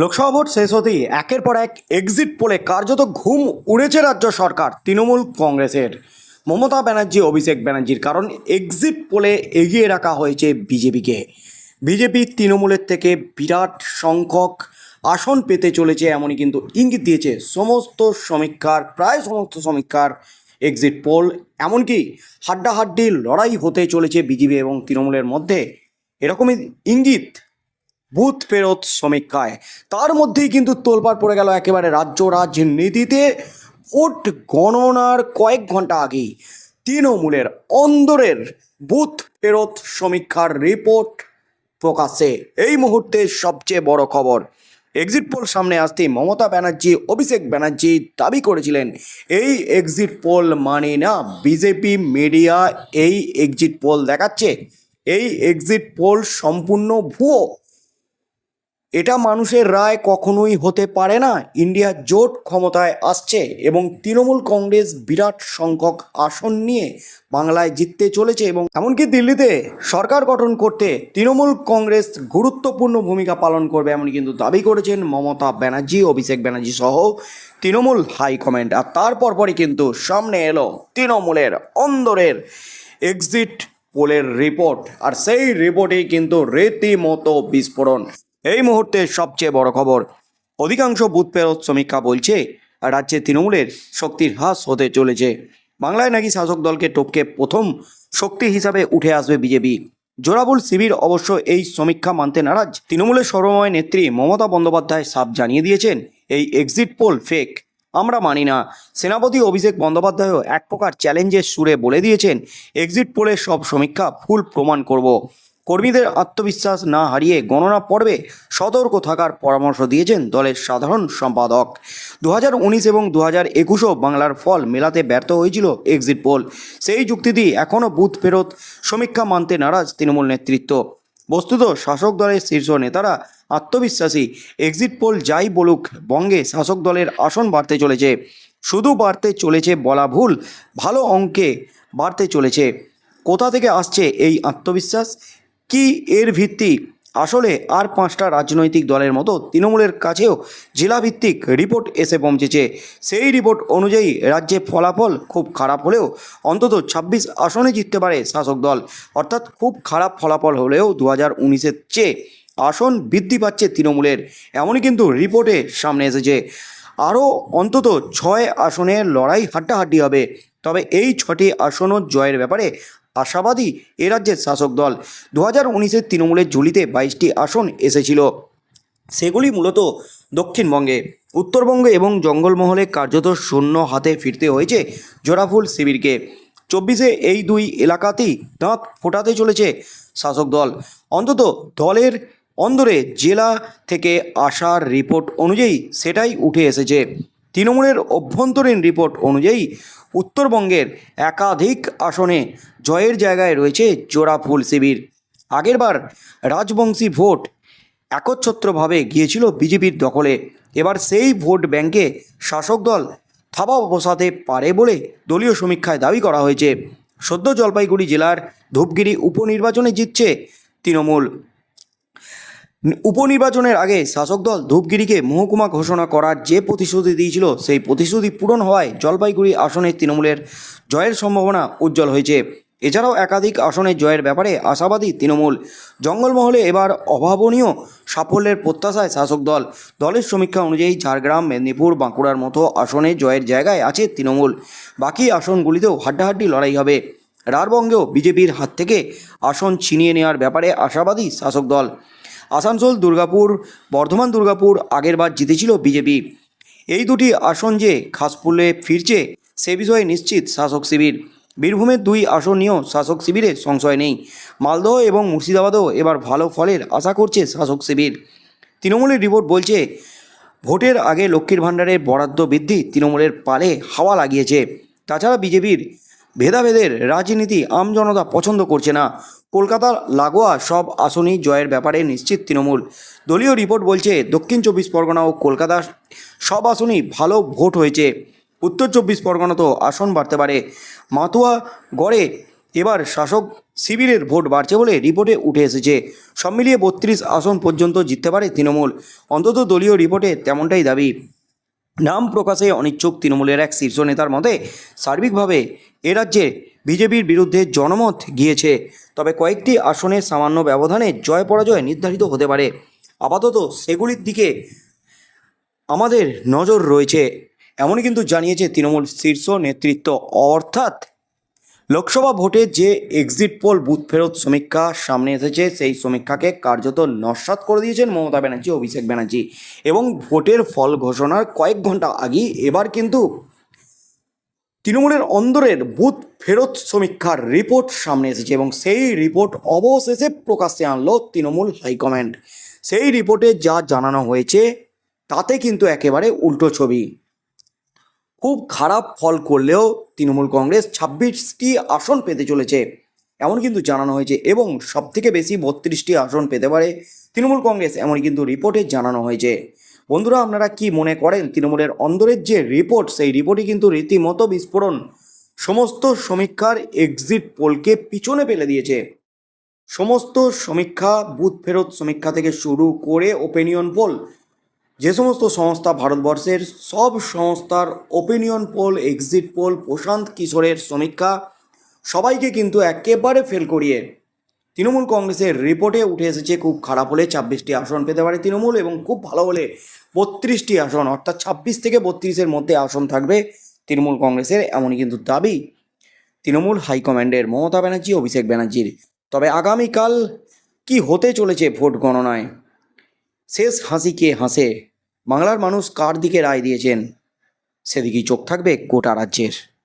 Lok Sabha vote শেষ হতেই একের পর এক এক্সিট পোলে কার্যত ঘুম উড়েছে রাজ্য সরকার, তৃণমূল কংগ্রেসের। মমতা ব্যানার্জি, অভিষেক ব্যানার্জির, কারণ এক্সিট পোলে এগিয়ে রাখা হয়েছে বিজেপিকে। বিজেপি তৃণমূলের থেকে বিরাট সংখ্যক আসন পেতে চলেছে এমনই কিন্তু ইঙ্গিত দিয়েছে সমস্ত সমীক্ষার, প্রায় সমস্ত সমীক্ষার এক্সিট পোল এমনকি হাড্ডাহাড্ডি লড়াই হতে চলেছে বিজেপি এবং তৃণমূলের মধ্যে। এরকমই ইঙ্গিত বুথ ফেরত সমীক্ষায়। তার মধ্যেই কিন্তু তোলপাড় পড়ে গেল একেবারে রাজ্য রাজনীতিতে। ভোট গণনার কয়েক ঘণ্টা আগেই তৃণমূলের অন্দরের বুথ ফেরত সমীক্ষার রিপোর্ট প্রকাশে এই মুহূর্তে সবচেয়ে বড় খবর এক্সিট পোল সামনে আসতেই মমতা ব্যানার্জি, অভিষেক ব্যানার্জি দাবি করেছিলেন, এই এক্সিট পোল মানে না বিজেপি মিডিয়া এই এক্সিট পোল দেখাচ্ছে। এই এক্সিট পোল সম্পূর্ণ ভুয়ো। এটা মানুষের রায় কখনোই হতে পারে না। ইন্ডিয়া জোট ক্ষমতায় আসছে এবং তৃণমূল কংগ্রেস বিরাট সংখ্যক আসন নিয়ে বাংলায় জিততে চলেছে এবং এমনকি দিল্লিতে সরকার গঠন করতে তৃণমূল কংগ্রেস গুরুত্বপূর্ণ ভূমিকা পালন করবে এমন কিন্তু দাবি করেছেন মমতা ব্যানার্জি, অভিষেক ব্যানার্জি সহ তৃণমূল হাইকমান্ড আর তারপর পরই কিন্তু সামনে এলো তৃণমূলের অন্দরের এক্সিট পোলের রিপোর্ট। আর সেই রিপোর্টেই কিন্তু রীতিমতো বিস্ফোরণ। এই মুহূর্তে সবচেয়ে বড় খবর। অধিকাংশ বুথ ফেরত সমীক্ষা বলছে, রাজ্যে তৃণমূলের শক্তির হ্রাস হতে চলেছে। বাংলায় নাকি শাসক দলকে টপকে প্রথম শক্তি হিসাবে উঠে আসবে বিজেপি। জোরাবুল শিবির অবশ্য এই সমীক্ষা মানতে নারাজ। তৃণমূলের সর্বময় নেত্রী মমতা বন্দ্যোপাধ্যায় সাফ জানিয়ে দিয়েছেন, এই এক্সিট পোল ফেক আমরা মানি না। সেনাপতি অভিষেক বন্দ্যোপাধ্যায়ও এক প্রকার চ্যালেঞ্জের সুরে বলে দিয়েছেন এক্সিট পোলের সব সমীক্ষা ফুল প্রমাণ করব। কর্মীদের আত্মবিশ্বাস না হারিয়ে গণনা পর্বে সতর্ক থাকার পরামর্শ দিয়েছেন দলের সাধারণ সম্পাদক। দু এবং দু হাজার একুশও বাংলার ফল মেলাতে ব্যর্থ হয়েছিল এক্সিট পোল সেই যুক্তি দিয়ে এখনও বুথ ফেরত সমীক্ষা মানতে নারাজ তৃণমূল নেতৃত্ব। বস্তুত শাসক দলের শীর্ষ নেতারা আত্মবিশ্বাসী এক্সিট পোল যাই বলুক, বঙ্গে শাসক দলের আসন বাড়তে চলেছে। শুধু বাড়তে চলেছে বলা ভুল, ভালো অঙ্কে বাড়তে চলেছে। কোথা থেকে আসছে এই আত্মবিশ্বাস? কি এর ভিত্তি? আসলে আর পাঁচটা রাজনৈতিক দলের মতো তৃণমূলের কাছেও জেলাভিত্তিক রিপোর্ট এসে পৌঁছেছে। সেই রিপোর্ট অনুযায়ী রাজ্যে ফলাফল খুব খারাপ হলেও অন্তত ছাব্বিশ আসনে জিততে পারে শাসক দল। অর্থাৎ খুব খারাপ ফলাফল হলেও দু হাজার উনিশের চেয়ে আসন বৃদ্ধি পাচ্ছে তৃণমূলের। এমনই কিন্তু রিপোর্টে সামনে এসেছে। আরও অন্তত ছয় আসনের লড়াই হাড্ডাহাড্ডি হবে। তবে এই ছটি আসনও জয়ের ব্যাপারে আশাবাদী এ রাজ্যের শাসক দল। দু হাজার উনিশের তৃণমূলের ঝুলিতে বাইশটি আসন এসেছিল। সেগুলি মূলত দক্ষিণবঙ্গে। উত্তরবঙ্গে এবং জঙ্গলমহলে কার্যত শূন্য হাতে ফিরতে হয়েছে জোড়াফুল শিবিরকে। চব্বিশে এই দুই এলাকাতেই দাঁত ফোটাতে চলেছে শাসক দল। অন্তত দলের অন্দরে জেলা থেকে আসার রিপোর্ট অনুযায়ী সেটাই উঠে এসেছে। তৃণমূলের অভ্যন্তরীণ রিপোর্ট অনুযায়ী উত্তরবঙ্গের একাধিক আসনে জয়ের জায়গায় রয়েছে জোড়াফুল শিবির। আগেরবার রাজবংশী ভোট একচ্ছত্রভাবে গিয়েছিল বিজেপির দখলে। এবার সেই ভোট ব্যাংকে শাসক দল থাবা বসাতে পারে বলে দলীয় সমীক্ষায় দাবি করা হয়েছে। সদ্য জলপাইগুড়ি জেলার ধূপগিরি উপনির্বাচনে জিতছে তৃণমূল। উপনির্বাচনের আগে শাসক দল ধূপগিরিকে মহকুমা ঘোষণা করার যে প্রতিশ্রুতি দিয়েছিল, সেই প্রতিশ্রুতি পূরণ হওয়ায় জলপাইগুড়ি আসনে তৃণমূলের জয়ের সম্ভাবনা উজ্জ্বল হয়েছে। এছাড়াও একাধিক আসনে জয়ের ব্যাপারে আশাবাদী তৃণমূল। জঙ্গলমহলে এবার অভাবনীয় সাফল্যের প্রত্যাশায় শাসক দল। দলের সমীক্ষা অনুযায়ী ঝাড়গ্রাম, মেদিনীপুর, বাঁকুড়ার মতো আসনে জয়ের জায়গায় আছে তৃণমূল। বাকি আসনগুলিতেও হাড্ডাহাড্ডি লড়াই হবে। রারবঙ্গেও বিজেপির হাত থেকে আসন ছিনিয়ে নেওয়ার ব্যাপারে আশাবাদী শাসক দল। আসানসোল, দুর্গাপুর, বর্ধমান, দুর্গাপুর আগেরবার জিতেছিল বিজেপি। এই দুটি আসন যে খাসপুলে ফিরছে, সে বিষয়ে নিশ্চিত শাসক শিবির। বীরভূমের দুই আসন নিয়েও শাসক শিবিরে সংশয় নেই। মালদহ এবং মুর্শিদাবাদেও এবার ভালো ফলের আশা করছে শাসক শিবির। তৃণমূলের রিপোর্ট বলছে, ভোটের আগে লক্ষ্মীর ভাণ্ডারের বরাদ্দ বৃদ্ধি তৃণমূলের পালে হাওয়া লাগিয়েছে। তাছাড়া বিজেপির ভেদাভেদের রাজনীতি আমজনতা পছন্দ করছে না। কলকাতার লাগোয়া সব আসনই জয়ের ব্যাপারে নিশ্চিত তৃণমূল। দলীয় রিপোর্ট বলছে, দক্ষিণ চব্বিশ পরগনা ও কলকাতা সব আসনই ভালো ভোট হয়েছে। উত্তর চব্বিশ পরগনা তো আসন বাড়তে পারে। মাতুয়া গড়ে এবার শাসক শিবিরের ভোট বাড়ছে বলে রিপোর্টে উঠে এসেছে। সব মিলিয়ে বত্রিশ আসন পর্যন্ত জিততে পারে তৃণমূল। অন্তত দলীয় রিপোর্টে তেমনটাই দাবি। নাম প্রকাশে অনিচ্ছুক তৃণমূলের এক শীর্ষ নেতার মতে, সার্বিকভাবে এ রাজ্যে বিজেপির বিরুদ্ধে জনমত গিয়েছে। তবে কয়েকটি আসনে সামান্য ব্যবধানে জয় পরাজয় নির্ধারিত হতে পারে। আপাতত সেগুলির দিকে আমাদের নজর রয়েছে। এমনই কিন্তু জানিয়েছে তৃণমূল শীর্ষ নেতৃত্ব। অর্থাৎ লোকসভা ভোটে যে এক্সিট পোল বুথ ফেরত সমীক্ষা সামনে এসেছে, সেই সমীক্ষাকে কার্যত নস্বাত করে দিয়েছেন মমতা ব্যানার্জি, অভিষেক ব্যানার্জি। এবং ভোটের ফল ঘোষণার কয়েক ঘণ্টা আগেই এবার কিন্তু তৃণমূলের অন্দরের বুথ ফেরত সমীক্ষার রিপোর্ট সামনে এসেছে এবং সেই রিপোর্ট অবশেষে প্রকাশ্যে আনলো তৃণমূল হাইকমান্ড। সেই রিপোর্টে যা জানানো হয়েছে, তাতে কিন্তু একেবারে উল্টো ছবি। খুব খারাপ ফল করলেও তৃণমূল কংগ্রেস ছাব্বিশটি আসন পেতে চলেছে। এমন কিন্তু জানানো হয়েছে এবং সবথেকে বেশি বত্রিশটি আসন পেতে পারে তৃণমূল কংগ্রেস, এমন কিন্তু রিপোর্টে জানানো হয়েছে। বন্ধুরা, আপনারা কি মনে করেন তৃণমূলের অন্দরের যে রিপোর্ট, সেই রিপোর্টে কিন্তু রীতিমতো বিস্ফোরণ? সমস্ত সমীক্ষার এক্সিট পোলকে পিছনে ফেলে দিয়েছে। সমস্ত সমীক্ষা বুথ ফেরত সমীক্ষা থেকে শুরু করে ওপিনিয়ন পোল যে সমস্ত সংস্থা ভারতবর্ষের সব সংস্থার opinion poll exit poll Prashant কিশোরের সমীক্ষা, সবাইকে কিন্তু একেবারে ফেল করিয়ে তৃণমূল কংগ্রেসের রিপোর্টে উঠে এসেছে খুব খারাপ হলে ছাব্বিশটি আসন পেতে পারে তৃণমূল এবং খুব ভালো হলে বত্রিশটি আসন, অর্থাৎ ছাব্বিশ থেকে বত্রিশের মধ্যে আসন থাকবে তৃণমূল কংগ্রেসের, এমনই কিন্তু দাবি তৃণমূল হাইকমান্ডের মমতা ব্যানার্জি, অভিষেক ব্যানার্জির। তবে আগামীকাল কি হতে চলেছে ভোট গণনায়? শেষ হাসি কে হাসে? বাংলার মানুষ কার দিকে রায় দিয়েছেন? সেদিকেই চোখ থাকবে গোটা রাজ্যের।